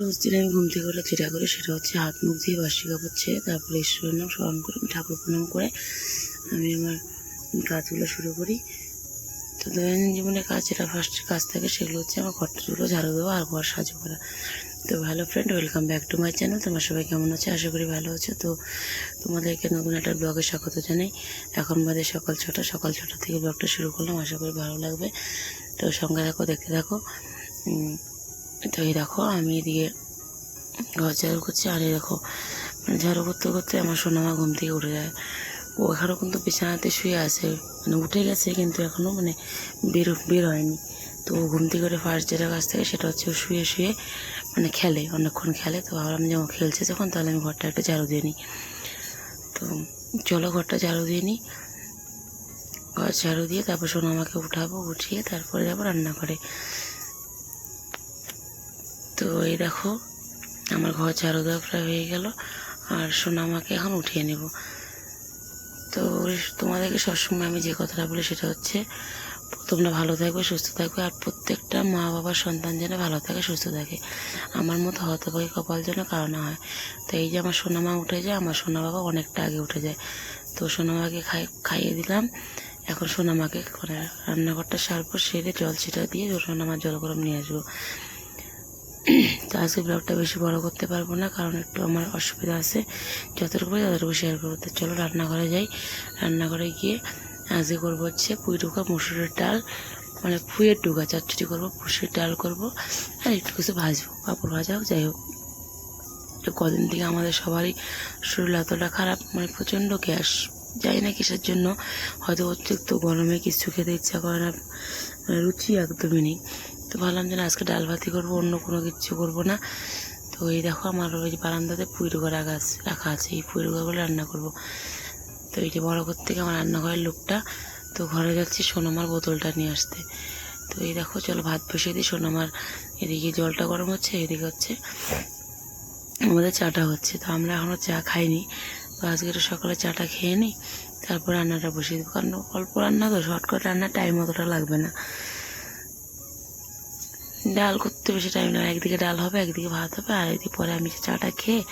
রোজ আমি ঘুম থেকে উঠে যেটা করি সেটা হচ্ছে হাত মুখ দিয়ে বাসি কাপড় তারপরে ঈশ্বরের নাম স্মরণ করে, ঠাকুর প্রণাম করে আমি আমার কাজগুলো শুরু করি। তো দৈনন্দিন জীবনে কাজ যেটা ফার্স্ট কাজ থাকে সেগুলো হচ্ছে আমার ঘরটাগুলো ঝাড়ু দেওয়া আর ঘর সাজু করা। তো hello friend welcome back to my channel তোমার সবাই কেমন আছে? আশা করি ভালো আছো। তো তোমাদেরকে নতুন একটা ব্লগে স্বাগত জানাই। এখন বাদে সকাল ছটা সকাল ছটা থেকে ব্লগটা শুরু করলাম। আশা করি ভালো লাগবে। তো সঙ্গে দেখো দেখতে থাকো। তো এই দেখো, আমি এদিকে ঘর ঝাড়ু করছি, আর এই দেখো মানে ঝাড়ু করতে করতে আমার সোনামা ঘুম থেকে উঠে যায়। ও এখনও কিন্তু বিছানাতে শুয়ে আছে মানে উঠে গেছে কিন্তু এখনও মানে বের বের হয়নি। তো ও ঘুম থেকে করে ফার্স্ট যেটা কাজ থাকে সেটা হচ্ছে ও শুয়ে শুয়ে মানে খেলে, অনেকক্ষণ খেলে। তো ভাবলাম যে ও খেলছে যখন, তাহলে আমি ঘরটা একটু ঝাড়ু দিয়ে নিই। তো চলো ঘরটা ঝাড়ু দিয়ে নিই। ঘর ঝাড়ু দিয়ে তারপর সোনামাকে উঠাবো, উঠিয়ে তারপরে যাব রান্না করে তো এই দেখো, আমার ঘর ঝাড়ু দেওয়া প্রায় হয়ে গেল, আর সোনামাকে এখন উঠিয়ে নেব। তো তোমাদেরকে সবসময় আমি যে কথাটা বলি সেটা হচ্ছে, তোমরা ভালো থাকবে, সুস্থ থাকবে, আর প্রত্যেকটা মা বাবার সন্তান যেন ভালো থাকে, সুস্থ থাকে। আমার মতো হতভাগী কপাল যেন কারও না হয়। তো এই যে আমার সোনামা উঠে যায়, আমার সোনা বাবা অনেকটা আগে উঠে যায়। তো সোনামাকে খাই, খাইয়ে দিলাম। এখন সোনামাকে করে রান্নাঘরটা সারবো, সেরে জল ছিটা দিয়ে সোনামার জল গরম নিয়ে আসব। তো আজকে ব্লগটা বেশি বড় করতে পারব না, কারণ একটু আমার অসুবিধা আছে। যতটুকু পারি ততটুকু শেয়ার করব। তো চলো রান্নাঘরে যাই। রান্নাঘরে গিয়ে আজকে করব হচ্ছে পুঁই ডুকা মসুরের ডাল মানে ফুয়ের ডুকা চচ্চড়ি করব পুষির ডাল করব, আর একটু কিছু ভাজবো, পাঁপড় ভাজা হোক, যাই হোক। কদিন থেকে আমাদের সবারই শরীর এতটা খারাপ মানে প্রচণ্ড গ্যাস। জানি না কিসের জন্য, হয়তো অতিরিক্ত গরমে কিছু খেতে ইচ্ছা করে না মানে রুচি একদমই নেই। তো ভাবলাম যে আজকে ডাল ভাতি করব, অন্য কোনো কিছু করব না। তো এই দেখো আমার ওই বারান্দাতে পুইরুগা রাখা আছে রাখা আছে, এই পুইরুগাগুলো রান্না করব। তো এই যে বড় ঘর থেকে আমার রান্নাঘরের লোকটা, তো ঘরে যাচ্ছি সোনামার বোতলটা নিয়ে আসতে। তো এই দেখো, চলো ভাত বসিয়ে দিই, সোনামার এদিকে জলটা গরম হচ্ছে, এদিকে হচ্ছে আমাদের চাটা হচ্ছে। তো আমরা এখনও চা খাইনি, তো আজকে একটু সকালে চাটা খেয়ে নিই, তারপর রান্নাটা বসিয়ে দেবো। কারণ অল্প রান্না তো, শর্টকাট রান্নার টাইম অতটা লাগবে না। ডাল করতে বেশি টাইম না। একদিকে ডাল হবে, একদিকে ভাত হবে, আর এদিকে পরে আমি চাটা খেয়ে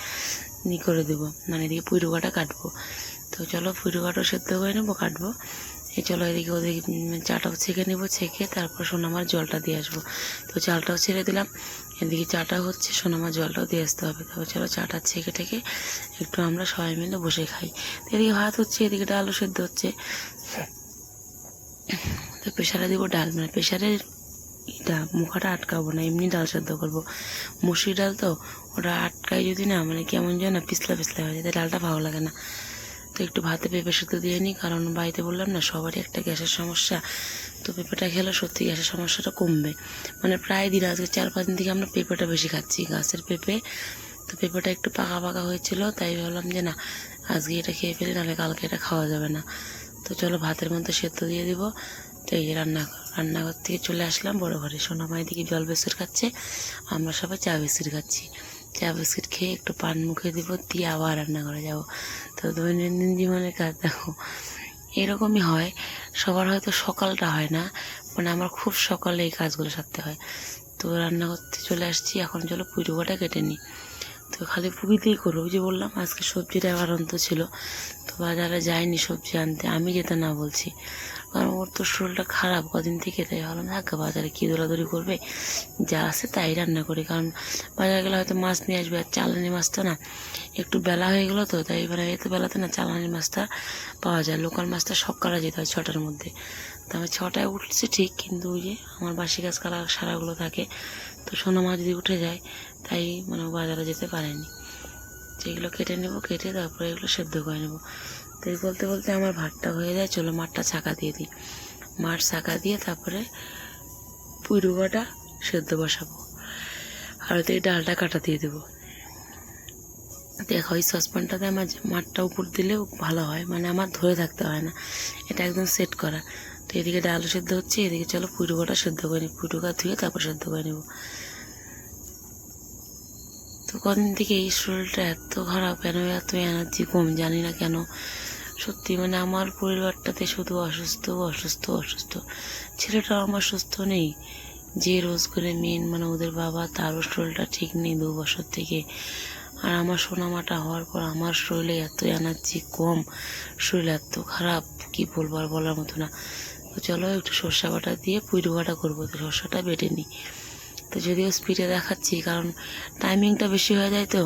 নি করে দেবো। মানে এদিকে পুইরুগাটা কাটবো। তো চলো পুইরুগাটাও সেদ্ধ করে নেব, কাটবো। এই চলো এদিকে ওদিকে চাটাও ছেঁকে নেব, ছেঁকে তারপর সোনামার জলটা দিয়ে আসব। তো চালটাও ছেড়ে দিলাম। এদিকে চাটা হচ্ছে, সোনামার জলটাও দিয়ে আসতে হবে। তবে চলো চাটা ছেঁকে টেকে একটু আমরা সবাই মিলে বসে খাই। তো এদিকে ভাত হচ্ছে, এদিকে ডালও সেদ্ধ হচ্ছে। তো প্রেশারে দেবো ডাল। মানে প্রেশারের এটা মুখাটা আটকাবো না, এমনি ডাল সেদ্ধ করব। মুসুরি ডাল তো ওটা আটকাই যদি না মানে কেমন যেন পিছলা পিছলা হয়ে যায় ডালটা ভালো লাগে না। তো একটু ভাতে পেঁপে সেদ্ধ দিয়ে নিই কারণ বাড়িতে বললাম না, সবারই একটা গ্যাসের সমস্যা। তো পেঁপেটা খেলে সত্যি গ্যাসের সমস্যাটা কমবে। মানে প্রায় দিন, আজকে চার পাঁচ দিন থেকে আমরা পেঁপেটা বেশি খাচ্ছি, গাছের পেঁপে। তো পেঁপেটা একটু পাকা পাকা হয়েছিল, তাই ভাবলাম যে না, আজকে এটা খেয়ে ফেলি, নাহলে কালকে এটা খাওয়া যাবে না। তো চলো ভাতের মধ্যে সেদ্ধ দিয়ে দিব। তো এই রান্না, রান্নাঘর থেকে চলে আসলাম, বড় ঘরে সোনামাই দিকে জল বিস্কুট খাচ্ছে, আমরা সবাই চা বিস্কুট খাচ্ছি। চা বিস্কুট খেয়ে একটু পান মুখে দিব, দিয়ে আবার রান্নাঘরে যাব। তো দৈনন্দিন জীবনের কাজ দেখো, এরকমই হয়। সবার হয়তো সকালটা হয় না মানে আমার খুব সকালে এই কাজগুলো সারতে হয়। তো রান্না করতে চলে আসছি, এখন চলো পুজোটা কেটে নিই। তো খালি পুবিতেই করব যে বললাম, আজকে সবজিটা আবার অন্ত ছিল। তো বাজারে যায়নি সবজি আনতে, আমি যেতে না বলছি। কারণ ওর তো শরীরটা খারাপ, কদিন থেকে তাই ভাবলাম থাক বাজারে কী দৌড়াদৌড়ি করবে, যা আছে তাই রান্না করি। কারণ বাজারে গেলে হয়তো মাছ নিয়ে আসবে, আর চালানি মাছটা না একটু বেলা হয়ে গেলো তো, তাই এবারে এত বেলাতে না চালানি মাছটা পাওয়া যায়। লোকাল মাছটা সকালে যেতে হয় ছটার মধ্যে। তো আমি ছটায় উঠছি ঠিক, কিন্তু ওই যে আমার বাসি গাছ কালা সারাগুলো থাকে। তো সোনা মাছ যদি উঠে যায়, তাই মানে বাজারে যেতে পারেনি। যেগুলো কেটে নেব, কেটে তারপরে এগুলো সেদ্ধ করে নেব। তো এই বলতে বলতে আমার ভাতটা হয়ে যায়, চলো মাঠটা ছাঁকা দিয়ে দিই। মাঠ ছাঁকা দিয়ে তারপরে পুইরুগাটা সেদ্ধ বসাবো। আর ওতে ডালটা কাটা দিয়ে দেবো। দেখো ওই সসপ্যানটাতে আমার মাঠটা উপর দিলেও ভালো হয় মানে আমার ধরে থাকতে হয় না। এটা একদম সেট করা। তো এদিকে ডালও সেদ্ধ হচ্ছে, এদিকে চলো পুইরুগাটা সেদ্ধ করে নিই। পুইরুগা ধুয়ে তারপর সেদ্ধ করে নেব। তো কদিন থেকে এই শরীরটা এত খারাপ কেন? এত এনার্জি কম, জানি না কেন। সত্যি মানে আমার পরিবারটাতে শুধু অসুস্থ অসুস্থ অসুস্থ। ছেলেটাও আমার সুস্থ নেই। যে রোজ করে মেন মানে ওদের বাবা, তারও শরীরটা ঠিক নেই দু বছর থেকে। আর আমার সোনামাটা হওয়ার পর আমার শরীরে এত এনার্জি কম, শরীর এত খারাপ, কি বলব আর বলার মতো না। তো চলো একটু সর্ষা বাটা দিয়ে পুইডো বাটা করব, তো সর্ষাটা বেটে নিই। তো যদিও স্পিডে দেখাচ্ছি, কারণ টাইমিংটা বেশি হয়ে যায় তো,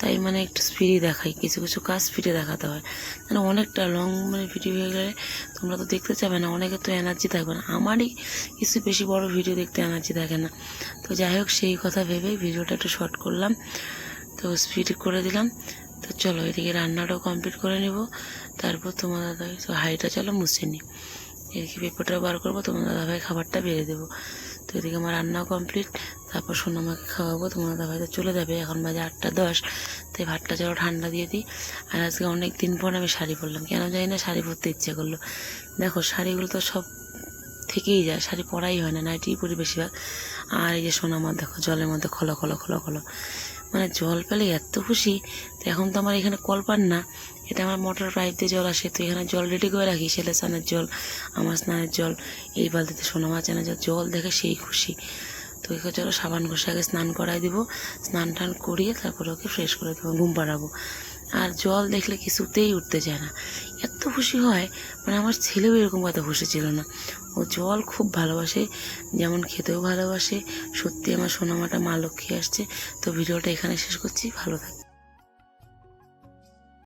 তাই মানে একটু স্পিডই দেখাই, কিছু কিছু কাজ স্পিডে দেখাতে হয়। মানে অনেকটা লং মানে ভিডিও হয়ে গেলে তোমরা তো দেখতে চাবে না, অনেকে তো এনার্জি থাকবে না। আমারই কিছু বেশি বড় ভিডিও দেখতে এনার্জি থাকে না। তো যাই হোক, সেই কথা ভেবেই ভিডিওটা একটু শর্ট করলাম। তো স্পিড করে দিলাম। তো চলো, এদিকে রান্নাটাও কমপ্লিট করে নেব। তারপর তোমার দাদাভাই, তো হাইটা চলো মুছে নিই এদিকে পেপারটা বার করব, তোমার দাদাভাই খাবারটা বেড়ে দেবো। তো এদিকে আমার রান্নাও কমপ্লিট তারপর সোনামাকে খাওয়াবো তোমার দাদা তো চলে যাবে। এখন বাজে আটটা দশ, তাই ভাতটা চলো ঠান্ডা দিয়ে দিই। আর আজকে অনেক দিন পর আমি শাড়ি পরলাম। কেন জানি না শাড়ি পরতে ইচ্ছে করল। দেখো, শাড়িগুলো তো সব থেকেই যায়, শাড়ি পরাই হয় না, নাইটিই পরি বেশিরভাগ। আর এই যে সোনামার দেখো, জলের মধ্যে খলো খলো খলো খলো। মানে জল পেলে এত খুশি, তো এখন তো আমার এখানে কল পান না। এটা আমার মোটর পাইপ দিয়ে জল আসে, তো এখানে জল রেডি করে রাখি ছেলে স্নানের জল, আমার স্নানের জল, এই বালতিতে সোনা মাছ এনে জল দেখে সেই খুশি। তো এখানে চলো সাবান ঘষে আগে স্নান করাই দিব স্নান টান করিয়ে তারপর ওকে ফ্রেশ করে দেবো, ঘুম পাড়াবো। আর জল দেখলে কিছুতেই উঠতে চায় না। এত খুশি হয় মানে আমার ছেলেও এরকম কথা খুশি ছিল না। ও জল খুব ভালোবাসে, যেমন খেতেও ভালোবাসে। সত্যি আমার সোনামাটা মা লক্ষ্মী আসছে। তো ভিডিওটা এখানে শেষ করছি। ভালো থাকবে